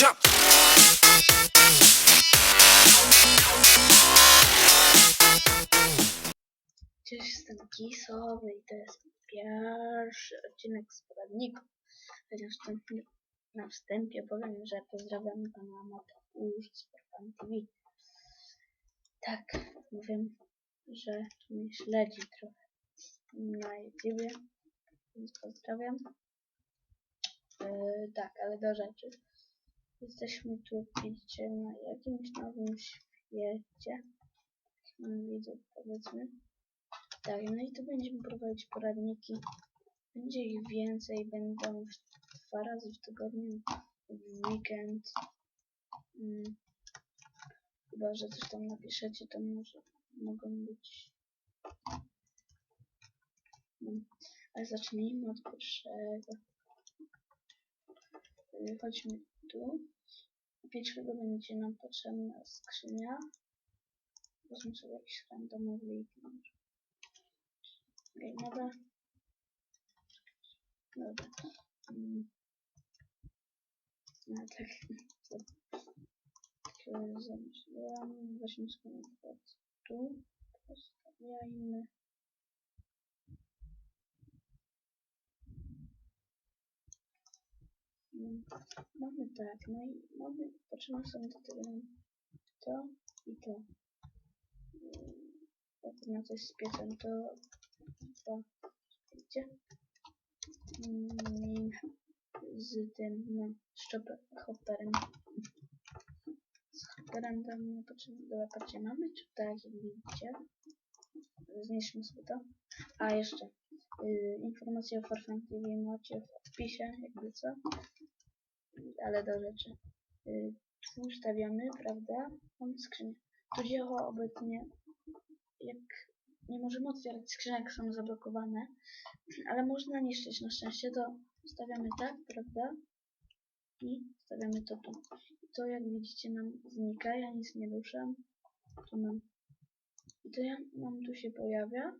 Jump. Cześć, jestem Kisowy i to jest pierwszy odcinek z poradników. Na wstępie, na wstępie powiem, że pozdrawiam pana Mateusza z Porfan TV. Tak, mówię, że mnie śledzi trochę na YouTubie, więc pozdrawiam. Yy, tak, ale do rzeczy. Jesteśmy tu, widzicie, na jakimś nowym świecie. No, widzów, powiedzmy. Tak, no i tu będziemy prowadzić poradniki. Będzie ich więcej, będą dwa razy w tygodniu, w weekend. Mm. Chyba, że coś tam napiszecie, to może mogą być. Mm. Ale zacznijmy od pierwszego. Y, Chodźmy tu. Pierwszego będzie nam potrzebna skrzynia. Wezmę sobie jakiś randomowy item. Okej, dobra. Mm. No tak. Weźmy sobie tu. Postawiajmy. Mamy tak, no i mamy, potrzebne są do tego nam to i to. Mm, Jak na coś z piecem, to dwa, widzicie? Mm, z tym, no, szczoper, hopperem. Z hopperem tam nie potrzebne, mamy tutaj, jak widzicie. Zniszczmy sobie to. A, jeszcze, y, informacje o Farfan TV macie w opisie, jakby co. Ale do rzeczy. Y, tu ustawiamy, prawda? Mamy skrzynię. Tu działa obecnie, jak nie możemy otwierać skrzynek, są zablokowane, ale można niszczyć. Na szczęście to stawiamy tak, prawda? I stawiamy to tu. I to jak widzicie nam znika, ja nic nie ruszam. Tu mam. I to ja, nam tu się pojawia.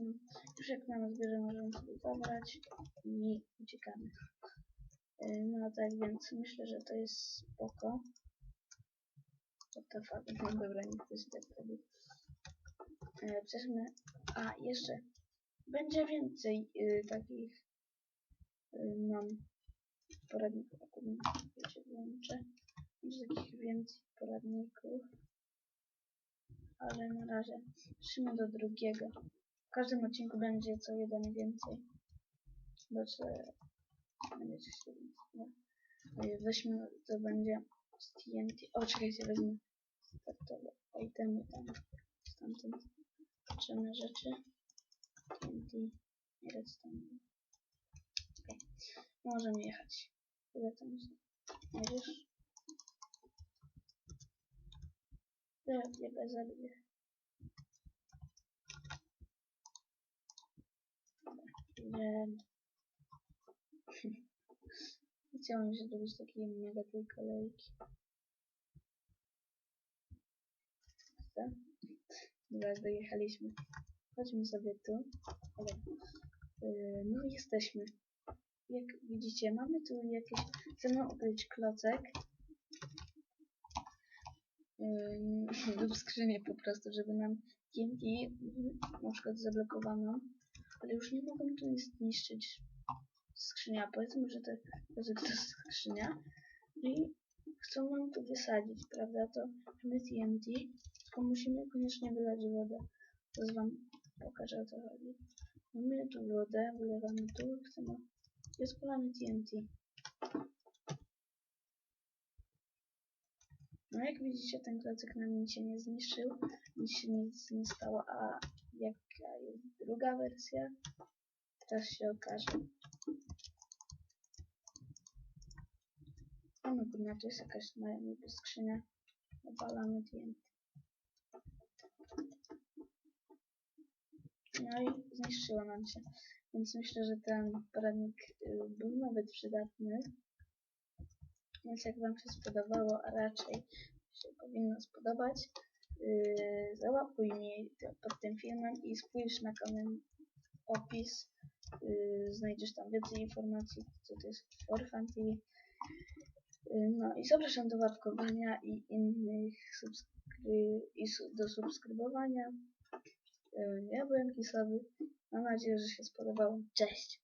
Mm, Już jak nam zbierze, możemy sobie zabrać i uciekamy. Yy, No tak więc myślę, że to jest spoko. What the fuck, no dobra, nie chcę się tak robić. E, a jeszcze będzie więcej y, takich y, mam poradników, akurat wiecie, włączę. Będzie takich więcej poradników. Ale na razie przejdźmy do drugiego. W każdym odcinku będzie co jeden więcej. Znaczy, będzie coś więcej. No. Weźmy, to będzie z TNT. O, czekajcie, wezmę startowe itemy tam, stamtąd potrzebne rzeczy. TNT i redstone. Okej, możemy jechać. Ile tam jest? Jedziesz? Ja nie zabiję. Idziemy. Chciałem się zrobić takiej mega tej kolejki. Co? Dobra, dojechaliśmy. Chodźmy sobie tu. Dobra. Yy, no jesteśmy. Jak widzicie, mamy tu jakieś... Chcemy ukryć klocek. Yy, lub skrzynię po prostu, żeby nam TNT na przykład zablokowano. Ale już nie mogą tu nic zniszczyć skrzynia. Powiedzmy, że to, że to jest skrzynia. I chcą nam tu wysadzić, prawda? To mamy TNT, tylko musimy koniecznie wylać wodę. Teraz wam pokażę o co chodzi. Mamy tu wodę, wylewamy tu, chcemy i odpalamy TNT. No jak widzicie, ten klocek nam się nie zniszczył, nic się nic nie stało, a jaka jest druga wersja, teraz się okaże. O no kurna, tu jest jakaś moja niby skrzynia. Opalamy TNT. No i zniszczyło nam się. Więc myślę, że ten poradnik y, był nawet przydatny. Więc jak Wam się spodobało, a raczej się powinno spodobać, yy, załapuj mnie pod tym filmem i spójrz na koment opis y, znajdziesz tam więcej informacji, co to jest Forfan TV. Y, no i zapraszam do łapkowania i innych subskry i su do subskrybowania. Y, ja byłem Kisowy. Mam nadzieję, że się spodobało. Cześć!